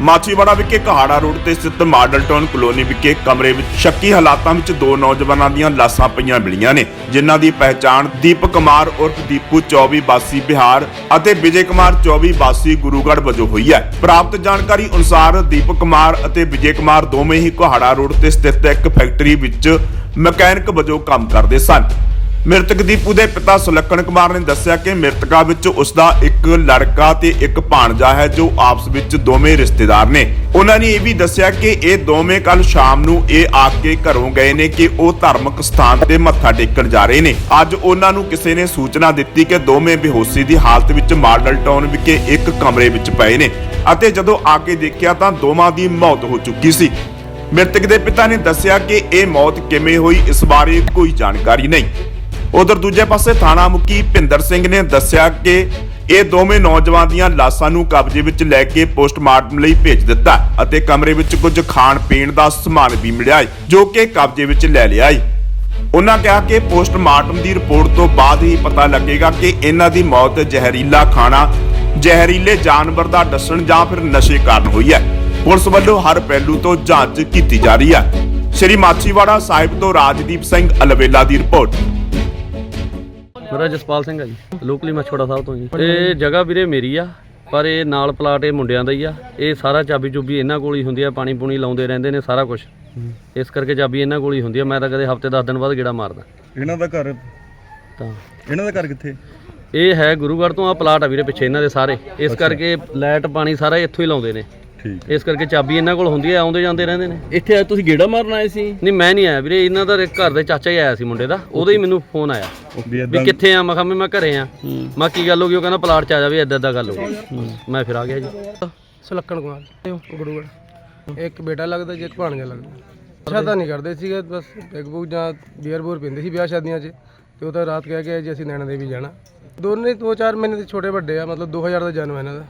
ਮਾਛੀਵਾੜਾ ਵਿਖੇ ਕਹਾੜਾ ਰੋਡ ਤੇ ਸਥਿਤ ਮਾਡਲ ਟਾਊਨ ਕਲੋਨੀ ਵਿਖੇ ਕਮਰੇ ਵਿੱਚ ਸ਼ੱਕੀ ਹਾਲਾਤਾਂ ਵਿੱਚ ਦੋ ਨੌਜਵਾਨਾਂ ਦੀਆਂ ਲਾਸ਼ਾਂ ਪਈਆਂ ਮਿਲੀਆਂ ਨੇ, ਜਿਨ੍ਹਾਂ ਦੀ ਪਹਿਚਾਣ ਦੀਪਕ ਕੁਮਾਰ ਉਰਫ ਦੀਪੂ 24 ਬਾਸੀ ਬਿਹਾਰ ਅਤੇ ਵਿਜੇ ਕੁਮਾਰ 24 ਬਾਸੀ ਗੁਰੂਗੜ੍ਹ ਵਜੋਂ ਹੋਈ ਹੈ। ਪ੍ਰਾਪਤ ਜਾਣਕਾਰੀ ਅਨੁਸਾਰ ਦੀਪਕ ਕੁਮਾਰ ਅਤੇ ਵਿਜੇ ਕੁਮਾਰ ਦੋਵੇਂ ਹੀ ਕਹਾੜਾ ਰੋਡ ਤੇ ਸਥਿਤ ਇੱਕ ਫੈਕਟਰੀ ਵਿੱਚ ਮਕੈਨਿਕ ਵਜੋਂ ਕੰਮ ਕਰਦੇ ਸਨ। ਮ੍ਰਿਤਕ ਦੀਪੂ ਦੇ ਪਿਤਾ ਸੁਲੱਖਣ ਕੁਮਾਰ ਨੇ ਦੱਸਿਆ ਕਿ ਮ੍ਰਿਤਕਾ ਵਿੱਚ ਉਸ ਦਾ ਇੱਕ ਲੜਕਾ ਤੇ ਇੱਕ ਭਾਣਜਾ ਹੈ, ਜੋ ਆਪਸ ਵਿੱਚ ਦੋਵੇਂ ਰਿਸ਼ਤੇਦਾਰ ਨੇ। ਉਹਨਾਂ ਨੇ ਇਹ ਵੀ ਦੱਸਿਆ ਕਿ ਇਹ ਦੋਵੇਂ ਕੱਲ ਸ਼ਾਮ ਨੂੰ ਇਹ ਆ ਕੇ ਘਰੋਂ ਗਏ ਨੇ ਕਿ ਉਹ ਧਾਰਮਿਕ ਸਥਾਨ ਤੇ ਮੱਥਾ ਟੇਕਣ ਜਾ ਰਹੇ ਨੇ। ਅੱਜ ਉਹਨਾਂ ਨੂੰ ਕਿਸੇ ਨੇ ਸੂਚਨਾ ਦਿੱਤੀ ਕਿ ਦੋਵੇਂ ਬੇਹੋਸ਼ੀ ਦੀ ਹਾਲਤ ਵਿੱਚ ਮਾਡਲ ਟਾਊਨ ਵਿਖੇ ਇੱਕ ਕਮਰੇ ਵਿੱਚ ਪਏ ਨੇ ਅਤੇ ਜਦੋਂ ਆ ਕੇ ਦੇਖਿਆ ਤਾਂ ਦੋਵਾਂ ਦੀ ਮੌਤ ਹੋ ਚੁੱਕੀ ਸੀ। ਮ੍ਰਿਤਕ ਦੇ ਪਿਤਾ ਨੇ ਦੱਸਿਆ ਕਿ ਇਹ ਮੌਤ ਕਿਵੇਂ ਹੋਈ, ਇਸ ਬਾਰੇ ਕੋਈ ਜਾਣਕਾਰੀ ਨਹੀਂ। ਉਧਰ ਦੂਜੇ ਪਾਸੇ ਥਾਣਾ ਮੁਖੀ ਭਿੰਦਰ ਸਿੰਘ ਨੇ ਦੱਸਿਆ ਕਿ ਇਹ ਦੋਵੇਂ ਨੌਜਵਾਨ ਦੀਆਂ ਲਾਸ਼ਾਂ ਨੂੰ ਕਬਜ਼ੇ ਵਿੱਚ ਲੈ ਕੇ ਪੋਸਟਮਾਰਟਮ ਲਈ ਭੇਜ ਦਿੱਤਾ ਅਤੇ ਕਮਰੇ ਵਿੱਚ ਕੁਝ ਖਾਣ ਪੀਣ ਦਾ ਸਮਾਨ ਵੀ ਮਿਲਿਆ ਹੈ, ਜੋ ਕਿ ਕਬਜ਼ੇ ਵਿੱਚ ਲੈ ਲਿਆ ਹੈ ਉਹਨਾਂ ਕਿਹਾ ਕਿ ਪੋਸਟਮਾਰਟਮ ਦੀ ਰਿਪੋਰਟ ਤੋਂ ਬਾਅਦ ਹੀ ਪਤਾ ਲੱਗੇਗਾ ਕਿ ਇਹਨਾਂ ਦੀ ਮੌਤ ਜ਼ਹਿਰੀਲਾ ਖਾਣਾ ਜ਼ਹਿਰੀਲੇ ਜਾਨਵਰ ਦਾ ਡਸਣ ਜਾਂ ਫਿਰ ਨਸ਼ੇ ਕਾਰਨ ਹੋਈ ਹੈ। ਪੁਲਿਸ ਵੱਲੋਂ ਹਰ ਪਹਿਲੂ ਤੋਂ ਜਾਂਚ ਕੀਤੀ ਜਾ ਰਹੀ ਹੈ। ਸ਼੍ਰੀ ਮਾਛੀਵਾੜਾ ਸਾਹਿਬ ਤੋਂ ਰਾਜਦੀਪ ਸਿੰਘ ਅਲਵੇਲਾ ਦੀ ਰਿਪੋਰਟ। ਮੇਰਾ ਜਸਪਾਲ ਸਿੰਘ ਹੈ ਜੀ। ਲੋਕਲੀ ਮਛੋੜਾ ਸਾਹਿਬ ਤੋਂ ਜੀ। ਇਹ ਜਗ੍ਹਾ ਵੀਰੇ ਮੇਰੀ ਆ ਪਰ ਇਹ ਨਾਲ ਪਲਾਟ ਇਹ ਮੁੰਡਿਆਂ ਦਾ ਹੀ ਆ। ਇਹ ਸਾਰਾ ਚਾਬੀ ਚੁਬੀ ਇਹਨਾਂ ਕੋਲ ਹੀ ਹੁੰਦੀ ਆ ਪਾਣੀ ਪੂਣੀ ਲਾਉਂਦੇ ਰਹਿੰਦੇ ਨੇ ਸਾਰਾ ਕੁਝ ਇਸ ਕਰਕੇ ਚਾਬੀ ਇਹਨਾਂ ਕੋਲ ਹੀ ਹੁੰਦੀ ਆ ਮੈਂ ਤਾਂ ਕਦੇ ਹਫ਼ਤੇ 10 ਦਿਨ ਬਾਅਦ ਗੇੜਾ ਮਾਰਦਾ। ਇਹਨਾਂ ਦਾ ਘਰ? ਤਾਂ। ਇਹਨਾਂ ਦਾ ਘਰ ਕਿੱਥੇ? ਇਹ ਹੈ ਗੁਰੂਗੜ੍ਹ ਤੋਂ ਆ ਪਲਾਟ ਆ ਵੀਰੇ ਪਿੱਛੇ ਇਹਨਾਂ ਦੇ ਸਾਰੇ। ਇਸ ਕਰਕੇ ਲਾਈਟ ਪਾਣੀ ਸਾਰਾ ਇੱਥੋਂ ਹੀ ਲਾਉਂਦੇ ਨੇ। ਠੀਕ ਇਸ ਕਰਕੇ ਚਾਬੀ ਇਹਨਾਂ ਕੋਲ ਹੁੰਦੀ ਆ ਆਉਂਦੇ ਜਾਂਦੇ ਰਹਿੰਦੇ ਨੇ। ਇੱਥੇ ਅੱਜ ਤੁਸੀਂ ਗੇੜਾ ਮਾਰਨ ਆਏ ਸੀ? ਨਹੀਂ ਮੈਂ ਨਹੀਂ ਆਇਆ ਵੀਰੇ ਇਹਨਾਂ ਦਾ ਘਰ ਦੇ ਚਾਚਾ ਹੀ ਆਇਆ ਸੀ ਮੁੰਡੇ ਦਾ ਉਹਦਾ ਹੀ ਮੈਨੂੰ ਫੋਨ ਆਇਆ। ਵੀ ਕਿੱਥੇ ਆ? ਮੈਂ ਕਿਹਾ ਵੀ ਮੈਂ ਘਰੇ ਆ। ਮੈਂ ਕੀ ਗੱਲ ਹੋ ਗਈ? ਉਹ ਕਹਿੰਦਾ ਪਲਾਟ ਚ ਆ ਜਾ ਵੀ ਏਦਾਂ ਏਦਾਂ ਗੱਲ ਹੋ ਗਈ। ਮੈਂ ਫਿਰ ਆ ਗਿਆ ਜੀ। ਸੁਲੱਖਣ ਕੁਮਾਰ ਗੁਰੂਗੜ ਇੱਕ ਬੇਟਾ ਲੱਗਦਾ ਜੀ ਇੱਕ ਭਾਣਜਾ ਲੱਗਦਾ। ਸ਼ਾਦਾ ਨਹੀਂ ਕਰਦੇ ਸੀਗੇ ਬਸ ਇੱਕ ਬੂਕ ਜਾਂ ਬੀਅਰ ਬੂਰ ਪੀਂਦੇ ਸੀ ਵਿਆਹ ਸ਼ਾਦੀਆਂ 'ਚ। ਤੇ ਉਹ ਤਾਂ ਰਾਤ ਕਹਿ ਕੇ ਜੀ ਅਸੀਂ ਨੈਣਾ ਦੇਵੀ ਜਾਣਾ। ਦੋਨੇ ਦੋ ਚਾਰ ਮਹੀਨੇ ਦੇ ਛੋਟੇ ਵੱਡੇ ਆ ਮਤਲਬ 2000 ਦਾ ਜਨਮ ਹੈ ਇਹਨਾਂ ਦਾ।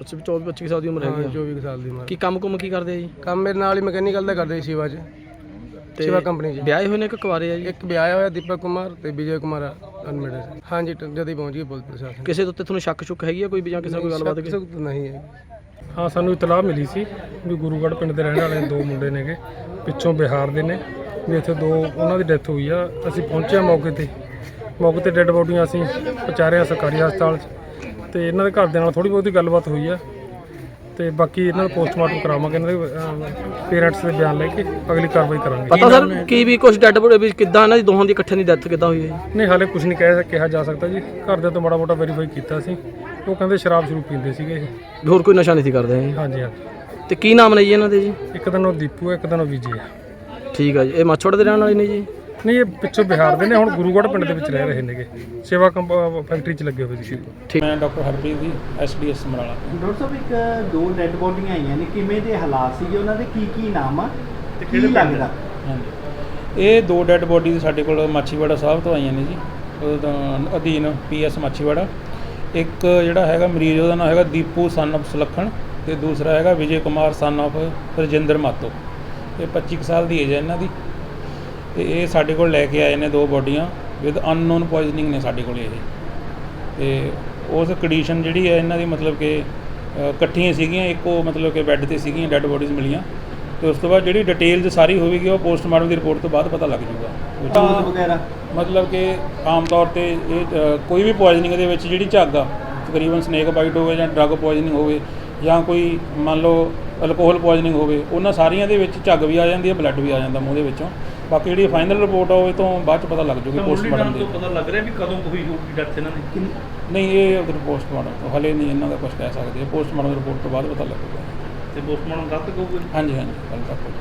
ਅੱਛਾ 24 25 ਸਾਲ ਦੀ ਉਮਰ ਹਾਂ, ਹੈਗੀ ਆ। 24 ਕੁ ਸਾਲ ਦੀ ਉਮਰ। ਕੀ ਕੰਮ ਕੁਮ ਕੀ ਕਰਦੇ ਆ ਜੀ? ਕੰਮ ਮੇਰੇ ਨਾਲ ਹੀ ਮਕੈਨੀਕਲ ਦਾ ਕਰਦੇ ਸੀ ਸ਼ਿਵਾ 'ਚ ਸ਼ਿਵਾ ਕੰਪਨੀ 'ਚ। ਵਿਆਹੇ ਹੋਏ ਨੇ ਕਿ ਕੁਆਰੇ ਆ ਜੀ? ਇੱਕ ਵਿਆਹਿਆ ਹੋਇਆ ਦੀਪਕ ਕੁਮਾਰ ਤੇ ਵਿਜੇ ਕੁਮਾਰ ਅਨਮੇਡਡ ਹਾਂਜੀ ਟ- ਜਦ ਹੀ ਪਹੁੰਚ ਗਈ ਪੁਲਿਸ ਪ੍ਰਸ਼ਾਸਨ। ਕਿਸੇ ਦੇ ਉੱਤੇ ਤੁਹਾਨੂੰ ਸ਼ੱਕ ਸ਼ੁਕ ਹੈਗੀ ਆ ਕੋਈ ਵੀ ਜਾਂ ਕਿਸੇ ਨਾਲ ਕੋਈ ਗੱਲਬਾਤ ਕਿਸੇ ਨੂੰ ਨਹੀਂ ਹੈ ਹਾਂ ਸਾਨੂੰ ਇਤਲਾਹ ਮਿਲੀ ਸੀ ਵੀ ਗੁਰੂਗੜ੍ਹ ਪਿੰਡ ਦੇ ਰਹਿਣ ਵਾਲੇ ਦੋ ਮੁੰਡੇ ਨੇਗੇ ਪਿੱਛੋਂ ਬਿਹਾਰ ਦੇ ਨੇ ਵੀ ਇੱਥੇ ਦੋ ਉਹਨਾਂ ਦੀ ਡੈਥ ਹੋਈ ਆ। ਅਸੀਂ ਪਹੁੰਚੇ ਹਾਂ ਮੌਕੇ ਤੇ। ਮੌਕੇ ਤੇ ਡੈੱਡ ਬੋਡੀਆਂ ਅਸੀਂ ਪਹੁੰਚਾਰਿਆ ਸਰਕਾਰੀ ਹਸਪਤਾਲ 'ਚ। ਤੇ ਇਹਨਾਂ ਦੇ ਘਰ ਦੇ ਨਾਲ ਥੋੜੀ ਬਹੁਤੀ ਗੱਲਬਾਤ ਹੋਈ ਆ। ਤੇ ਬਾਕੀ ਇਹਨਾਂ ਦਾ ਪੋਸਟਮਾਰਟਮ ਕਰਾਵਾਂਗੇ ਇਹਨਾਂ ਦੇ ਪੇਰੈਂਟਸ ਦੇ ਬਿਆਨ ਲੈ ਕੇ ਅਗਲੀ ਕਾਰਵਾਈ ਕਰਾਂਗੇ। ਪਤਾ ਸਰ ਕੀ ਵੀ ਕੁਝ ਡੈਡ ਬੋਡੀ ਵੀ ਕਿੱਦਾਂ ਇਹਨਾਂ ਦੀ ਦੋਹਾਂ ਦੀ ਇਕੱਠੇ ਦੀ ਡੈਥ ਕਿੱਦਾਂ ਹੋਈ ਹੈ ਨਹੀਂ ਹਾਲੇ ਕੁਝ ਨਹੀਂ ਕਹਿ ਕਿਹਾ ਜਾ ਸਕਦਾ ਜੀ। ਘਰ ਦੇ ਤੋਂ ਮਾੜਾ ਮੋਟਾ ਵੈਰੀਫਾਈ ਕੀਤਾ ਸੀ। ਉਹ ਕਹਿੰਦੇ ਸ਼ਰਾਬ ਸ਼ੁਰੂ ਪੀਂਦੇ ਸੀਗੇ ਇਹ। ਹੋਰ ਕੋਈ ਨਸ਼ਾ ਨਹੀਂ ਸੀ ਕਰਦੇ ਜੀ ਹਾਂਜੀ ਹਾਂਜੀ। ਤੇ ਕੀ ਨਾਮ ਨੇ ਜੀ ਇਹਨਾਂ ਦੇ ਜੀ? ਇੱਕ ਦਿਨ ਉਹ ਦੀਪੂ ਹੈ, ਇੱਕ ਦਿਨ ਉਹ ਵਿਜੇ ਆ ਠੀਕ ਆ ਜੀ। ਇਹ ਮੱਛੋੜ ਦੇ ਰਹਿਣ ਵਾਲੇ ਨੇ ਜੀ? ਨਹੀਂ ਇਹ ਪਿੱਛੋਂ ਬਿਹਾਰ ਦੇ ਨੇ ਹੁਣ ਗੁਰੂਗੜ੍ਹ ਪਿੰਡ ਦੇ ਵਿੱਚ ਰਹਿ ਰਹੇ ਨੇਗੇ। ਸੇਵਾ ਕੰਪ ਅਹ ਫੈਕਟਰੀ 'ਚ ਲੱਗੇ ਹੋਏ ਸੀ। ਮੈਂ doctor Harpreet ji SDS Samrala. Doctor ਸਾਹਿਬ ਇੱਕ ਦੋ ਡੈੱਡ ਬੋਡੀਆਂ ਆਈਆਂ ਨੇ ਕਿਵੇਂ ਦੇ ਹਾਲਾਤ ਸੀਗੇ? ਉਹਨਾਂ ਦੇ ਕੀ ਕੀ ਨਾਮ ਆ? ਤੇ ਕੀ ਲੱਗਦਾ? ਹਾਂਜੀ। ਇਹ ਦੋ ਡੈੱਡ ਬੋਡੀਜ਼ ਸਾਡੇ ਕੋਲ ਮਾਛੀਵਾੜਾ ਸਾਹਿਬ ਤੋਂ ਆਈਆਂ ਨੇ ਜੀ। ਉਹਦਾ ਅਧੀਨ ਪੀਐਸ ਮਾਛੀਵਾੜਾ। ਇੱਕ ਜਿਹੜਾ ਹੈਗਾ ਮਰੀਜ਼ ਉਹਦਾ ਨਾਮ ਹੈਗਾ ਦੀਪੂ ਸਨ of ਸੁਲੱਖਣ। ਤੇ ਦੂਸਰਾ ਹੈਗਾ ਵਿਜੇ ਕੁਮਾਰ ਸਨ of ਰਜਿੰਦਰ ਮਾਤੋ। ਇਹ 25 ਕੁ ਸਾਲ ਦੀ ਏਜ ਹੈ ਇਹਨਾਂ ਦੀ। ਤੇ ਇਹ ਸਾਡੇ ਕੋਲ ਲੈ ਕੇ ਆਏ ਨੇ ਦੋ ਬੋਡੀਆਂ ਵਿਦ ਅਨਨੋਨ ਪੋਇਜ਼ਨਿੰਗ ਨੇ ਸਾਡੇ ਕੋਲ ਇਹ। ਤੇ ਉਸ ਕੰਡੀਸ਼ਨ ਜਿਹੜੀ ਹੈ ਇਹਨਾਂ ਦੀ ਮਤਲਬ ਕਿ ਇਕੱਠੀਆਂ ਸੀਗੀਆਂ ਇੱਕੋ ਮਤਲਬ ਕਿ ਬੈੱਡ ਤੇ ਸੀਗੀਆਂ ਡੈੱਡ ਬੋਡੀਜ਼ ਮਿਲੀਆਂ। ਤੇ ਉਸ ਤੋਂ ਬਾਅਦ ਜਿਹੜੀ ਡਿਟੇਲਸ ਸਾਰੀ ਹੋਵੇਗੀ ਉਹ ਪੋਸਟਮਾਰਟਮ ਦੀ ਰਿਪੋਰਟ ਤੋਂ ਬਾਅਦ ਪਤਾ ਲੱਗ ਜਾਊਗਾ। ਟੂਲ ਵਗੈਰਾ? ਮਤਲਬ ਕਿ ਆਮ ਤੌਰ ਤੇ ਇਹ ਕੋਈ ਵੀ ਪੋਇਜ਼ਨਿੰਗ ਦੇ ਵਿੱਚ ਜਿਹੜੀ ਝੱਗ ਆ ਤਕਰੀਬਨ ਸਨੇਕ ਬਾਈਟ ਹੋਵੇ ਜਾਂ ਡਰੱਗ ਪੋਇਜ਼ਨਿੰਗ ਹੋਵੇ ਜਾਂ ਕੋਈ ਮੰਨ ਲਓ ਅਲਕੋਹਲ ਪੋਇਜ਼ਨਿੰਗ ਹੋਵੇ ਉਹਨਾਂ ਸਾਰੀਆਂ ਦੇ ਵਿੱਚ ਝੱਗ ਵੀ ਆ ਜਾਂਦੀ ਹੈ ਬਲੱਡ ਵੀ ਆ ਜਾਂਦਾ ਮੂੰਹ ਦੇ ਵਿੱਚੋਂ। ਬਾਕੀ ਜਿਹੜੀ ਫਾਈਨਲ ਰਿਪੋਰਟ ਆ ਉਹ ਇਹ ਤੋਂ ਬਾਅਦ ਚ ਪਤਾ ਲੱਗ ਜਾਊਗੀ ਪੋਸਟਮਾਰਟਮ ਦੀ। ਪਤਾ ਲੱਗ ਰਿਹਾ ਵੀ ਕਦੋਂ ਹੋਈ ਹੋਊਗੀ ਡੈਥ ਇਹਨਾਂ ਦੀ। ਨਹੀਂ ਇਹ ਅਗਰ ਪੋਸਟਮਾਰਟਮ ਹਲੇ ਨਹੀਂ ਇਹਨਾਂ ਦਾ ਕੁਝ ਕਹਿ ਸਕਦੇ। ਪੋਸਟਮਾਰਟਮ ਰਿਪੋਰਟ ਤੋਂ ਬਾਅਦ ਪਤਾ ਲੱਗੂਗਾ। ਤੇ ਪੋਸਟਮਾਰਟਮ ਕੱਲ ਤੱਕ ਹੋਊਗਾ। ਹਾਂਜੀ ਹਾਂਜੀ ਕੱਲ੍ਹ ਤੱਕ